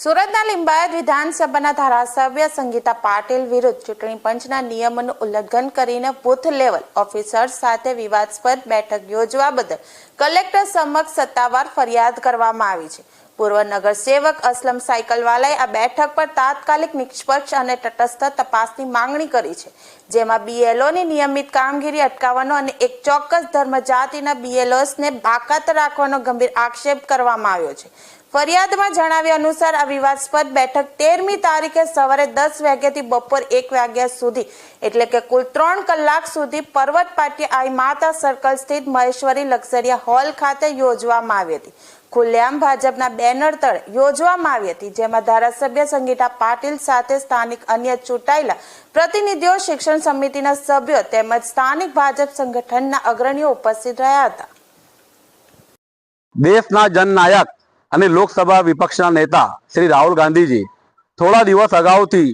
સુરતના લિંબાયત વિધાનસભાના ધારાસભ્ય સંગીતા પાટીલ વિરુદ્ધ ચૂંટણી પંચના નિયમોનું ઉલ્લંઘન કરીને બુથ લેવલ ઓફિસર્સ સાથે વિવાદાસ્પદ બેઠક યોજવા બદલ કલેક્ટર સમક્ષ સત્તાવાર ફરિયાદ કરવામાં આવી છે. પૂર્વ નગરસેવક અસલમ સાયકલવાલાએ આ બેઠક પર તાત્કાલિક નિષ્પક્ષ અને તટસ્થ તપાસની માંગણી કરી છે, જેમાં બીએલઓની નિયમિત કામગીરી અટકાવવાનો અને એક ચોક્કસ ધર્મ જાતિના બીએલઓસને બાકાત રાખવાનો ગંભીર આક્ષેપ કરવામાં આવ્યો છે. ફરિયાદમાં જણાવ્યા અનુસાર આ વિવાદસ્પદ બેઠક તેરમી તારીખે સવારે દસ વાગ્યાથી બપોર એક વાગ્યા સુધી, એટલે કે કુલ ત્રણ કલાક સુધી પર્વત પાટી આઈ માતા સર્કલ સ્થિત મહેશ્વરી લક્ઝરિયા હોલ ખાતે યોજવામાં આવી હતી. ખુલ્લેઆમ ભાજપના બેનર તળ યોજવામાં આવી હતી, જેમાં ધારાસભ્ય સંગીતા પાટીલ સાથે સ્થાનિક અન્ય ચૂંટાયેલા પ્રતિનિધિઓ, શિક્ષણ સમિતિના સભ્યો તેમજ સ્થાનિક ભાજપ સંગઠનના અગ્રણીઓ ઉપસ્થિત રહ્યા હતા. દેશના જનનાયક અને લોકસભા વિપક્ષના નેતા શ્રી રાહુલ ગાંધીજી થોડા દિવસ અગાઉથી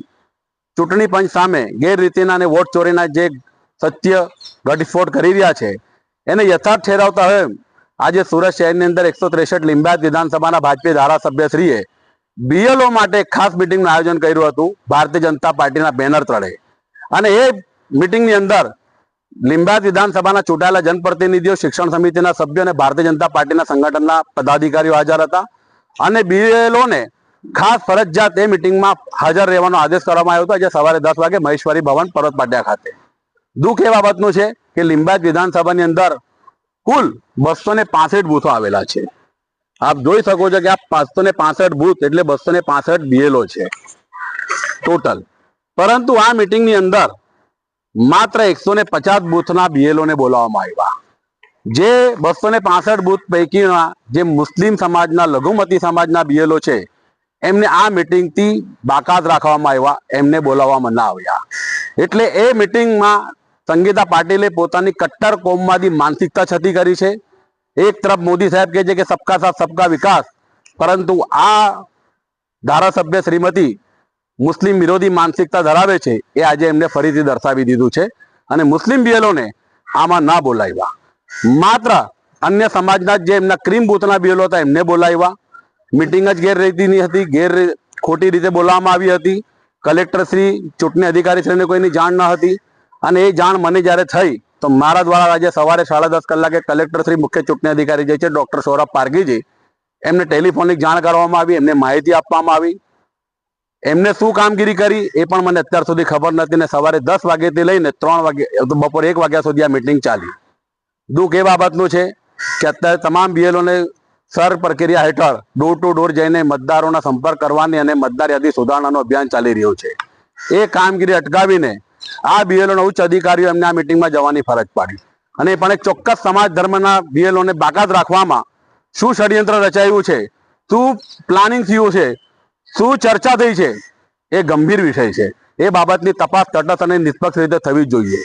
ચૂંટણી પંચ સામે ગેરરીતિના અને વોટ ચોરીના જે સત્ય ઘટસ્ફોટ કરી રહ્યા છે, એને યથાર્થ ઠેરાવતા હવે આજે સુરત શહેરની અંદર એકસો ત્રેસઠ લિંબાયત વિધાનસભાના ભાજપી ધારાસભ્યશ્રીએ બીએલઓ માટે ખાસ મિટિંગનું આયોજન કર્યું હતું ભારતીય જનતા પાર્ટીના બેનર તળે. અને એ મિટિંગની અંદર લિંબાયત વિધાનસભાના ચૂંટાયેલા જનપ્રતિનિધિઓ, શિક્ષણ સમિતિના સભ્યો અને ભારતીય જનતા પાર્ટીના સંગઠનના પદાધિકારીઓ હાજર હતા અને બીએલઓને ખાસ ફરજિયાત એ મિટિંગમાં હાજર રહેવાનો આદેશ કરવામાં આવ્યો હતો. આજે સવારે દસ વાગે મહેશ્વરી ભવન પર્વત ખાતે. દુઃખ એ બાબતનું છે કે લીંબાયત વિધાનસભાની અંદર કુલ બસો ને પાસઠ બૂથો આવેલા છે. આપ જોઈ શકો છો કે આ પાંચસો ને પાસઠ બૂથ એટલે બસો ને પાસઠ બીએલઓ છે ટોટલ. પરંતુ આ મિટિંગની અંદર માત્ર એકસો ને પચાસ બૂથના બીએલઓ ને બોલાવવામાં આવ્યા. જે બસો ને પાસઠ બૂથ પૈકીના જે મુસ્લિમ સમાજના, લઘુમતી સમાજના બીએલઓ છે, એમને આ મિટિંગથી બાકાત રાખવામાં આવ્યા, એમને બોલાવવામાં ના આવ્યા. એટલે એ મિટિંગમાં સંગીતા પાટીલે પોતાની કટ્ટર કોમવાદી માનસિકતા છતી કરી છે. એક તરફ મોદી સાહેબ કહે છે કે, સબકા સાથ, સબકા વિકાસ. પરંતુ આ ધારાસભ્ય શ્રીમતી મુસ્લિમ વિરોધી માનસિકતા ધરાવે છે એ આજે એમને ફરીથી દર્શાવી દીધું છે. અને મુસ્લિમ બીએલોને આમાં ના બોલાવ્યા. માત્ર અન્ય સમાજના જે એમના ક્રીમ બૂથના બીએલો હતા એમને બોલાવ્યા. મિટિંગ જ ગેરરીતિની હતી, ગેર ખોટી રીતે બોલાવવામાં આવી હતી. કલેક્ટરશ્રી ચૂંટણી અધિકારી શ્રીને કોઈની જાણ ન હતી. અને એ જાણ મને જ્યારે થઈ, તો મારા દ્વારા આજે સવારે સાડા દસ કલાકે કલેક્ટર શ્રી, મુખ્ય ચૂંટણી અધિકારી જે છે, ડૉક્ટર સૌરભ પારગીજી એમને ટેલિફોનિક જાણ કરવામાં આવી, એમને માહિતી આપવામાં આવી. એમને શું કામગીરી કરી એ પણ મને અત્યાર સુધી ખબર નથી ને સવારે દસ વાગ્યાથી લઈને ત્રણ વાગે બપોરે એક વાગ્યા સુધી આ મિટિંગ ચાલી. દુઃખ એ બાબતનું છે કે અત્યારે તમામ બીએલઓને સર પ્રક્રિયા હેઠળ ડોર ટુ ડોર જઈને મતદારોના સંપર્ક કરવાની અને મતદાર યાદી સુધારણાનું અભિયાન ચાલી રહ્યું છે. એ કામગીરી અટકાવીને આ બીએલઓના ઉચ્ચ અધિકારીઓ એમને આ મિટિંગમાં જવાની ફરજ પાડી. અને પણ એક ચોક્કસ સમાજ ધર્મના બીએલઓને બાકાત રાખવામાં શું ષડયંત્ર રચાયું છે, શું પ્લાનિંગ થયું છે શું ચર્ચા થઈ છે? એ ગંભીર વિષય છે. એ બાબતની તપાસ તટસ્થ અને નિષ્પક્ષ રીતે થવી જોઈએ.